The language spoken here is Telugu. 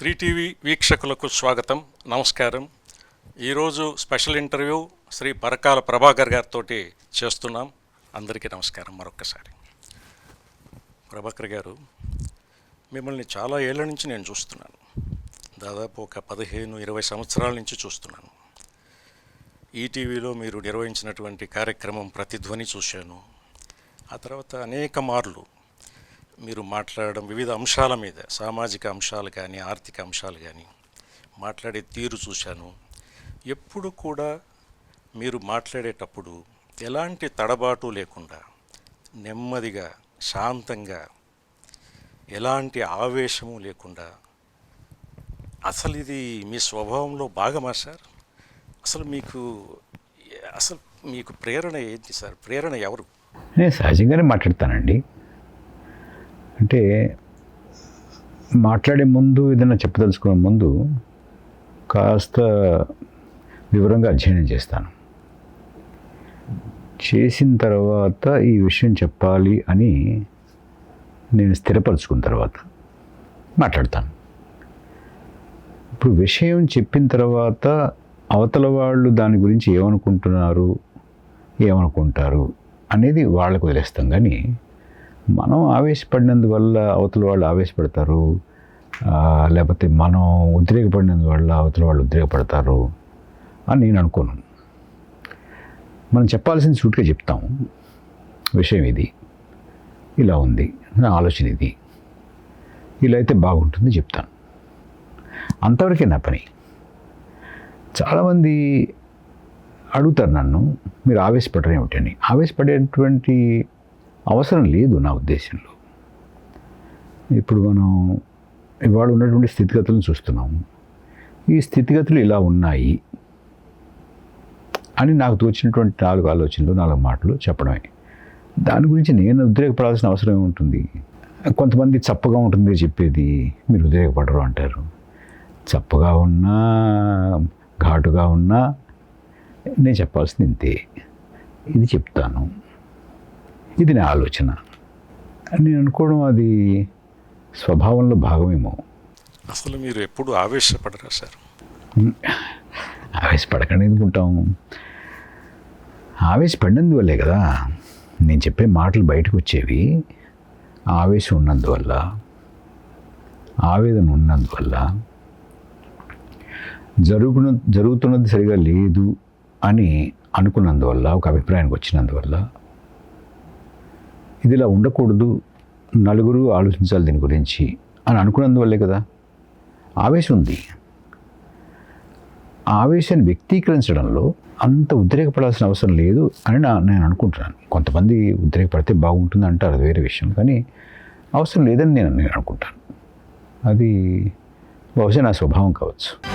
త్రీ టీవీ వీక్షకులకు స్వాగతం. నమస్కారం. ఈరోజు స్పెషల్ ఇంటర్వ్యూ శ్రీ పరకాల ప్రభాకర్ గారితో చేస్తున్నాం. అందరికీ నమస్కారం మరొక్కసారి. ప్రభాకర్ గారు మిమ్మల్ని చాలా ఏళ్ళ నుంచి నేను చూస్తున్నాను. దాదాపు ఒక పదిహేను ఇరవై సంవత్సరాల నుంచి చూస్తున్నాను. ఈటీవీలో మీరు నిర్వహించినటువంటి కార్యక్రమం ప్రతిధ్వని చూశాను. ఆ తర్వాత అనేక మార్లు మీరు మాట్లాడడం వివిధ అంశాల మీద సామాజిక అంశాలు కానీ ఆర్థిక అంశాలు కానీ మాట్లాడే తీరు చూశాను. ఎప్పుడు కూడా మీరు మాట్లాడేటప్పుడు ఎలాంటి తడబాటు లేకుండా నెమ్మదిగా శాంతంగా ఎలాంటి ఆవేశము లేకుండా అసలు ఇది మీ స్వభావంలో భాగమా సార్? అసలు మీకు అసలు మీకు ప్రేరణ ఏంటి సార్? ప్రేరణ ఎవరు? నేను సహజంగానే మాట్లాడతానండి. అంటే మాట్లాడే ముందు ఏదైనా చెప్పదలుచుకునే ముందు కాస్త వివరంగా అధ్యయనం చేస్తాను. చేసిన తర్వాత ఈ విషయం చెప్పాలి అని నేను స్థిరపరచుకున్న తర్వాత మాట్లాడతాను. ఇప్పుడు విషయం చెప్పిన తర్వాత అవతల వాళ్ళు దాని గురించి ఏమనుకుంటున్నారు ఏమనుకుంటారు అనేది వాళ్ళకు వదిలేస్తాం కానీ మనం ఆవేశపడినందువల్ల అవతల వాళ్ళు ఆవేశపడతారు. లేకపోతే మనం ఉద్రేకపడినందువల్ల అవతల వాళ్ళు ఉద్రేకపడతారు అని నేను అనుకోను. మనం చెప్పాల్సింది సూటిగా చెప్తాం విషయం ఇది. ఇలా ఉంది. నా ఆలోచన ఇది. ఇలా అయితే బాగుంటుంది చెప్తాను. అంతవరకే నా పని. చాలామంది అడుగుతారు నన్ను మీరు ఆవేశపడరు ఆవేశపడేటువంటి అవసరం లేదు నా ఉద్దేశంలో. ఇప్పుడు మనం ఇవాళ ఉన్నటువంటి స్థితిగతులను చూస్తున్నాము. ఈ స్థితిగతులు ఇలా ఉన్నాయి అని నాకు తోచినటువంటి నాలుగు ఆలోచనలు నాలుగు మాటలు చెప్పడమే. దాని గురించి నేను ఉద్రేకపడాల్సిన అవసరం ఏముంటుంది? కొంతమంది చప్పగా ఉంటుంది చెప్పేది మీరు ఉద్రేకపడరు అంటారు. చప్పగా ఉన్నా ఘాటుగా ఉన్నా నేను చెప్పాల్సింది ఇంతే. ఇది చెప్తాను. ఇది నా ఆలోచన. నేను అనుకోవడం అది స్వభావంలో భాగమేమో. అసలు మీరు ఎప్పుడు ఆవేశపడరా సార్? ఆవేశపడకండి ఎందుకుంటాం? ఆవేశపడినందువల్లే కదా. నేను చెప్పే మాటలు బయటకు వచ్చేవి ఆవేశం ఉన్నందువల్ల ఆవేదన ఉన్నందువల్ల. జరుగున జరుగుతున్నది సరిగా లేదు అని అనుకున్నందువల్ల ఒక అభిప్రాయానికి వచ్చినందువల్ల ఇది ఇలా ఉండకూడదు. నలుగురు ఆలోచించాలి దీని గురించి అని అనుకున్నందువల్లే కదా. ఆవేశం ఉంది ఆవేశాన్ని వ్యక్తీకరించడంలో అంత ఉద్రేకపడాల్సిన అవసరం లేదు అని నా నేను అనుకుంటున్నాను. కొంతమంది ఉద్రేకపడితే బాగుంటుంది అంటారు అది వేరే విషయం. కానీ అవసరం లేదని నేను నేను అనుకుంటాను. అది బహుశా నా స్వభావం కావచ్చు.